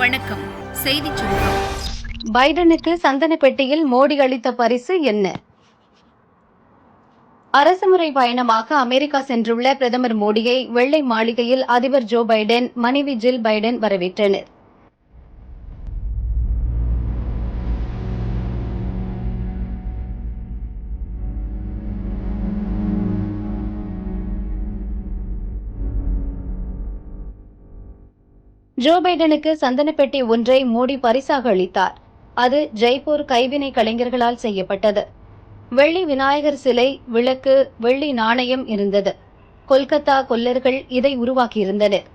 வணக்கம். செய்தி சுருக்கம். பைடனுக்கு சந்தன பெட்டியில் மோடி அளித்த பரிசு என்ன? அரசுமுறை பயணமாக அமெரிக்கா சென்றுள்ள பிரதமர் மோடியை வெள்ளை மாளிகையில் அதிபர் ஜோ பைடன் மனைவி ஜில் பைடன் வரவேற்றனர். ஜோ பைடனுக்கு சந்தனப்பெட்டி ஒன்றை மோடி பரிசாக அளித்தார். அது ஜெய்ப்பூர் கைவினை கலைஞர்களால் செய்யப்பட்டது. வெள்ளி விநாயகர் சிலை விளக்கு வெள்ளி நாணயம் இருந்தது. கொல்கத்தா கொல்லர்கள் இதை உருவாக்கியிருந்தனர்.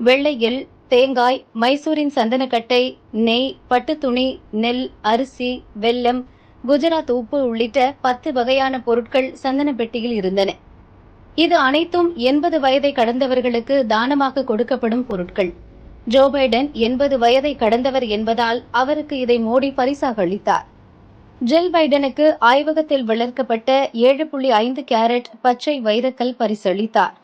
வெள்ளையில் தேங்காய் மைசூரின் சந்தனக்கட்டை நெய் பட்டுத்துணி நெல் அரிசி வெல்லம் குஜராத் உப்பு உள்ளிட்ட பத்து வகையான பொருட்கள் சந்தன பெட்டியில் இருந்தன. இது அனைத்தும் எண்பது வயதை கடந்தவர்களுக்கு தானமாக கொடுக்கப்படும் பொருட்கள். ஜோ பைடன் எண்பது வயதை கடந்தவர் என்பதால் அவருக்கு இதை மோடி பரிசாக அளித்தார். ஜில் பைடனுக்கு ஆய்வகத்தில் வளர்க்கப்பட்ட ஏழு புள்ளி ஐந்து கேரட் பச்சை வைரக்கல் பரிசளித்தார்.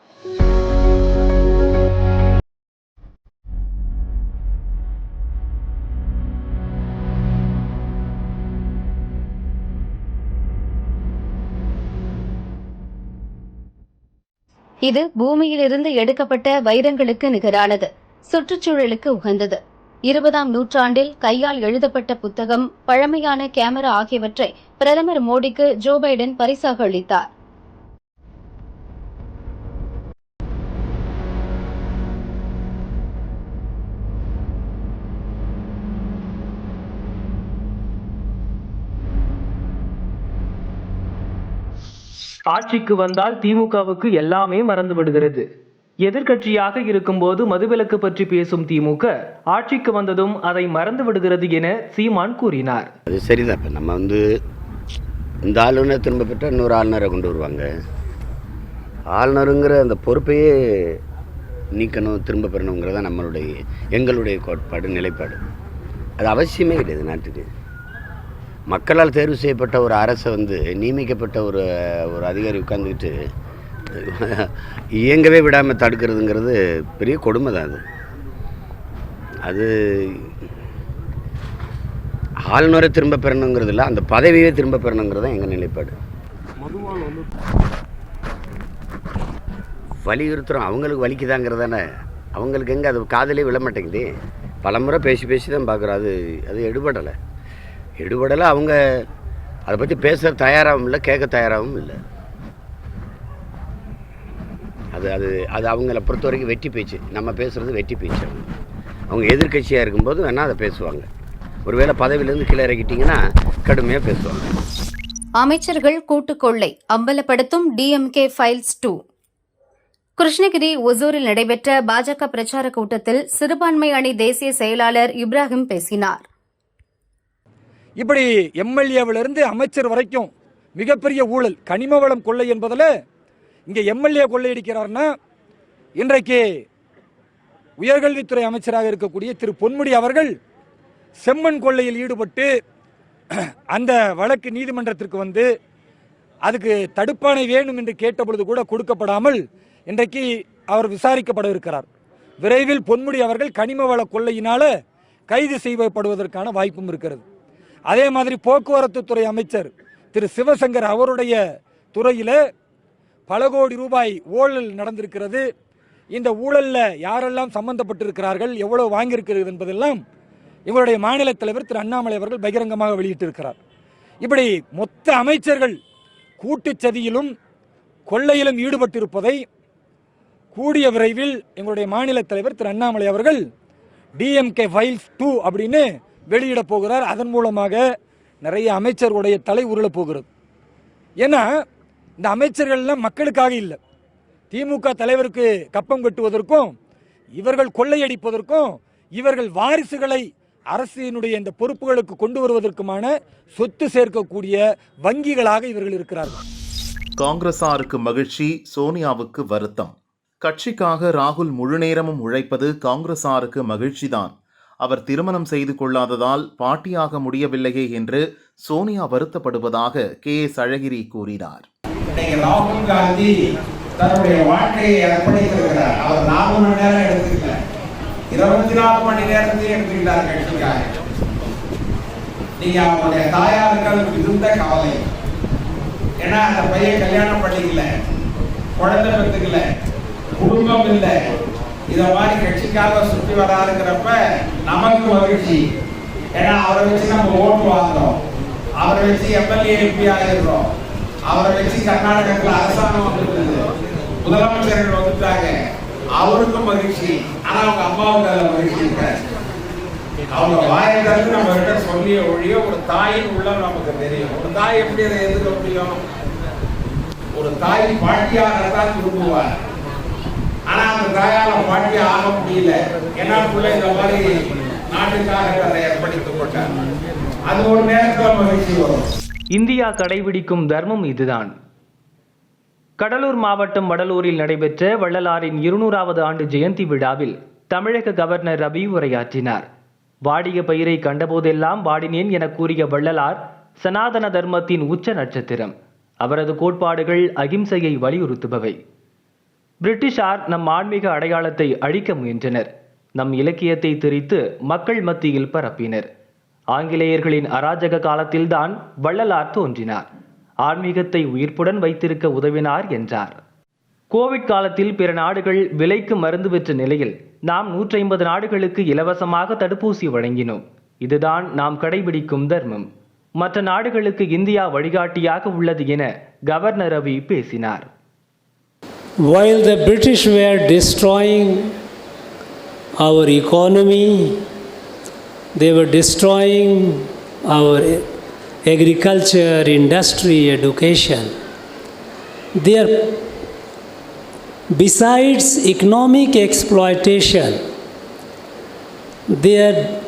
இது பூமியிலிருந்து எடுக்கப்பட்ட வைரங்களுக்கு நிகரானது. சுற்றுச்சூழலுக்கு உகந்தது. இருபதாம் நூற்றாண்டில் கையால் எழுதப்பட்ட புத்தகம் பழமையான கேமரா ஆகியவற்றை பிரதமர் மோடிக்கு ஜோ பைடன் பரிசாக அளித்தார். ஆட்சிக்கு வந்தால் திமுகவுக்கு எல்லாமே மறந்து விடுகிறது எதிர்க்கட்சியாக இருக்கும்போது மதுவிலக்கு பற்றி பேசும் திமுக ஆட்சிக்கு வந்ததும் அதை மறந்து விடுகிறது என சீமான் கூறினார். அது சரிதான். இப்போ நம்ம வந்து இந்த ஆளுநர் திரும்ப பெற்றால் இன்னொரு ஆளுநரை கொண்டு வருவாங்க. ஆளுநருங்கிற அந்த பொறுப்பையே நீக்கணும் திரும்ப பெறணுங்கிறத நம்மளுடைய எங்களுடைய கோட்பாடு நிலைப்பாடு. அது அவசியமே கிடையாது நாட்டுக்கு. மக்களால் தேர்வு செய்யப்பட்ட ஒரு அரசை வந்து நியமிக்கப்பட்ட ஒரு ஒரு அதிகாரி உட்காந்துக்கிட்டு இயங்கவே விடாமல் தடுக்கிறதுங்கிறது பெரிய கொடுமை தான் அது. அது ஆளுநரை திரும்ப பெறணுங்கிறது இல்லை அந்த பதவியே திரும்ப பெறணுங்கிறது தான் எங்கள் நிலைப்பாடு. வலியுறுத்துகிறோம் அவங்களுக்கு வலிக்குதாங்கிறது தானே அவங்களுக்கு எங்கே அது காதலே விழ மாட்டேங்குது. பலமுறை பேசி பேசி தான் பார்க்குறோம். அது அது எடுபடலை. எடுபடலை அவங்க அதை பற்றி பேச தயாராகவும் இல்லை கேட்க தயாராகவும் இல்லை. அது அது அது அவங்கள பொறுத்த வரைக்கும் வெட்டி பேச்சு. நம்ம பேசுகிறது வெட்டி பேச்சு. அவங்க அவங்க எதிர்க்கட்சியாக இருக்கும்போது வேணால் அதை பேசுவாங்க. ஒருவேளை பதவியிலேருந்து கீழே இறக்கிட்டிங்கன்னா கடுமையாக பேசுவாங்க. அமைச்சர்கள் கூட்டுக்கொள்ளை அம்பலப்படுத்தும் டிஎம்கே ஃபைல்ஸ் டூ கிருஷ்ணகிரி ஒசூரில் நடைபெற்ற பாஜக பிரச்சார கூட்டத்தில் சிறுபான்மை அணி தேசிய செயலாளர் இப்ராஹிம் பேசினார். இப்படி எம்எல்ஏவிலிருந்து அமைச்சர் வரைக்கும் மிகப்பெரிய ஊழல் கனிம வளம் கொள்ளை என்பதில் இங்கே எம்எல்ஏ கொள்ளையடிக்கிறார்னா இன்றைக்கு உயர்கல்வித்துறை அமைச்சராக இருக்கக்கூடிய திரு பொன்முடி அவர்கள் செம்மண் கொள்ளையில் ஈடுபட்டு அந்த வழக்கு நீதிமன்றத்திற்கு வந்து அதுக்கு தடுப்பானை வேணும் என்று கேட்டபொழுது கூட கொடுக்கப்படாமல் இன்றைக்கு அவர் விசாரிக்கப்பட இருக்கிறார். விரைவில் பொன்முடி அவர்கள் கனிம வள கொள்ளையினால கைது செய்யப்படுவதற்கான வாய்ப்பும் இருக்கிறது. அதே மாதிரி போக்குவரத்து துறை அமைச்சர் திரு சிவசங்கர் அவருடைய துறையில் பல கோடி ரூபாய் ஊழல் நடந்திருக்கிறது. இந்த ஊழலில் யாரெல்லாம் சம்பந்தப்பட்டிருக்கிறார்கள் எவ்வளோ வாங்கியிருக்கிறது என்பதெல்லாம் இவருடைய மாநில தலைவர் திரு அண்ணாமலை அவர்கள் பகிரங்கமாக வெளியிட்டிருக்கிறார். இப்படி மொத்த அமைச்சர்கள் கூட்டுச் சதியிலும் கொள்ளையிலும் ஈடுபட்டிருப்பதை கூடிய விரைவில் எங்களுடைய மாநில தலைவர் திரு அண்ணாமலை அவர்கள் டிஎம்கே ஃபைல்ஸ் டூ அப்படின்னு வெளியிட போகிறார். அதன் மூலமாக நிறைய அமைச்சர்களுடைய தலை உருளப் போகிறது. ஏன்னா இந்த அமைச்சர்கள்லாம் மக்களுக்காக இல்லை. திமுக தலைவருக்கு கப்பம் கட்டுவதற்கும் இவர்கள் கொள்ளையடிப்பதற்கும் இவர்கள் வாரிசுகளை அரசினுடைய இந்த பொறுப்புகளுக்கு கொண்டு வருவதற்குமான சொத்து சேர்க்கக்கூடிய வங்கிகளாக இவர்கள் இருக்கிறார்கள். காங்கிரசாருக்கு மகிழ்ச்சி சோனியாவுக்கு வருத்தம். கட்சிக்காக ராகுல் முழுநேரமும் உழைப்பது காங்கிரசாருக்கு மகிழ்ச்சிதான். அவர் திருமணம் செய்து கொள்ளாததால் பாட்டியாக முடியவில்லையே என்று சோனியா வருத்தப்படுவதாக கே எஸ் அழகிரி கூறினார். இன்னைக்கு ராகுல் காந்தி தன்னுடைய வாழ்க்கையை அர்ப்பணித்திருக்கிறார். அவர் நாலு மணி நேரம் எடுத்துக்கல. இருபத்தி நாலு மணி நேரத்தையும் எடுத்துக்கிட்டார் கட்சிக்காக நீங்க அவங்களுடைய தாயாருக்கு மிகுந்த கவலை. ஏன்னா அந்த பையன் கல்யாணம் பண்ணிக்கல. குழந்தை பெற்றுக்கல. குடும்பம் இல்லை. இத மாதிரி கட்சிக்காக சுற்றி வராருங்கிறப்ப நமக்கு மகிழ்ச்சி. ஏன்னா அவரை வச்சு நம்ம ஓட்டு வாங்குறோம். அவரை வச்சு எம்எல்ஏ எம்பி ஆகிடுறோம் அவரை வச்சு கர்நாடகத்தில் அரசாங்கம் வந்துருந்தது முதலமைச்சர்கள் வந்துட்டாங்க. அவருக்கும் மகிழ்ச்சி. ஆனா அவங்க அம்மாவுக்கு அதுல மகிழ்ச்சி இருக்காரு அவங்க வாயை திறந்து நம்ம கிட்ட சொல்லிய ஒழிய ஒரு தாயின் உள்ளம் நமக்கு தெரியும். ஒரு தாய் எப்படி அதை எதிர்க்க முடியும்? ஒரு தாய் பாட்டியாக தான் விரும்புவார். ஆனா அந்த தாயால பாட்டி ஆக முடியல. ஏன்னா பிள்ளை இந்த மாதிரி நாட்டுக்காக அதை ஏற்படுத்திக் கொண்டார். அது ஒரு நேரத்துல மகிழ்ச்சி வரும். இந்தியா கடைபிடிக்கும் தர்மம் இதுதான். கடலூர் மாவட்டம் வடலூரில் நடைபெற்ற வள்ளலாரின் இருநூறாவது ஆண்டு ஜெயந்தி விழாவில் தமிழக கவர்னர் ரவி உரையாற்றினார். வாடிய பயிரை கண்டபோதெல்லாம் வாடினேன் என கூறிய வள்ளலார் சனாதன தர்மத்தின் உச்ச நட்சத்திரம். அவரது கோட்பாடுகள் அகிம்சையை வலியுறுத்துபவை. பிரிட்டிஷார் நம் ஆன்மீக அடையாளத்தை அழிக்க முயன்றனர். நம் இலக்கியத்தை திரித்து மக்கள் மத்தியில் பரப்பினர். ஆங்கிலேயர்களின் அராஜக காலத்தில்தான் வள்ளலார் தோன்றினார். ஆன்மீகத்தை உயிர்ப்புடன் வைத்திருக்க உதவினார் என்றார். கோவிட் காலத்தில் பிற நாடுகள் விலைக்கு மருந்து பெற்ற நிலையில் நாம் நூற்றி ஐம்பது நாடுகளுக்கு இலவசமாக தடுப்பூசி வழங்கினோம். இதுதான் நாம் கடைபிடிக்கும் தர்மம். மற்ற நாடுகளுக்கு இந்தியா வழிகாட்டியாக உள்ளது என கவர்னர் ரவி பேசினார். While the British were destroying our economy, they were destroying our agriculture, industry, education. Their, besides economic exploitation, their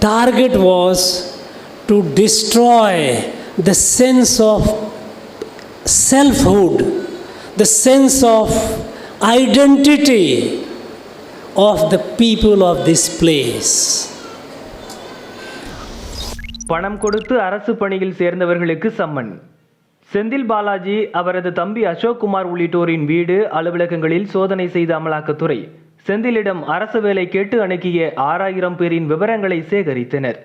target was to destroy the sense of selfhood, the sense of identity of the people of this place. பணம் கொடுத்து அரசு பணியில் சேர்ந்தவர்களுக்கு summon. Senthil Balaji அவரது தம்பி அசோக் குமார் உள்ளிட்டோரின் வீடு அலுவலகங்களில் சோதனை செய்த அமலாக்கத்துறை செந்திலிடம் அரசு வேலை கேட்டு அணுகிய ஆறாயிரம் பேரின் விவரங்களை சேகரித்தனர்.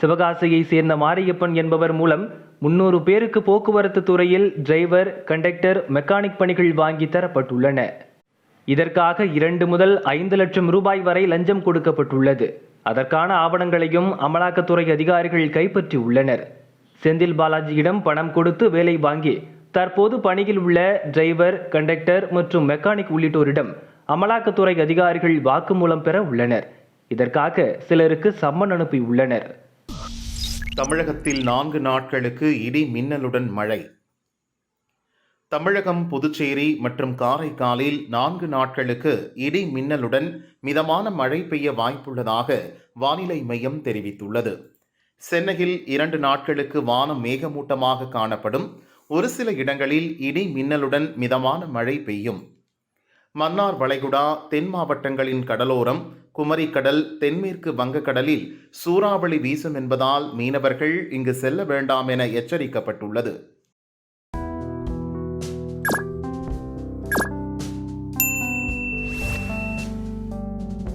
சிவகாசியை சேர்ந்த மாரியப்பன் என்பவர் மூலம் முன்னூறு பேருக்கு போக்குவரத்து துறையில் டிரைவர் கண்டக்டர் மெக்கானிக் பணிகள் வாங்கி தரப்பட்டுள்ளன. இதற்காக இரண்டு முதல் ஐந்து லட்சம் ரூபாய் வரை லஞ்சம் கொடுக்கப்பட்டுள்ளது. அதற்கான ஆவணங்களையும் அமலாக்கத்துறை அதிகாரிகள் கைப்பற்றி உள்ளனர் செந்தில் பாலாஜியிடம் பணம் கொடுத்து வேலை வாங்கி தற்போது பணியில் உள்ள டிரைவர் கண்டக்டர் மற்றும் மெக்கானிக் உள்ளிட்டோரிடம் அமலாக்கத்துறை அதிகாரிகள் வாக்குமூலம் பெற உள்ளனர். இதற்காக சிலருக்கு சம்மன் அனுப்பி உள்ளனர் தமிழகத்தில் நான்கு நாட்களுக்கு இடி மின்னலுடன் மழை. தமிழகம் புதுச்சேரி மற்றும் காரைக்காலில் நான்கு நாட்களுக்கு இடி மின்னலுடன் மிதமான மழை பெய்ய வாய்ப்புள்ளதாக வானிலை மையம் தெரிவித்துள்ளது. சென்னையில் இரண்டு நாட்களுக்கு வானம் மேகமூட்டமாக காணப்படும். ஒரு சில இடங்களில் இடி மின்னலுடன் மிதமான மழை பெய்யும். மன்னார் வளைகுடா தென் மாவட்டங்களின் கடலோரம் குமரிக்கடல் தென்மேற்கு வங்கக்கடலில் சூறாவளி வீசும் என்பதால் மீனவர்கள் இங்கு செல்ல வேண்டாம் என எச்சரிக்கப்பட்டுள்ளது.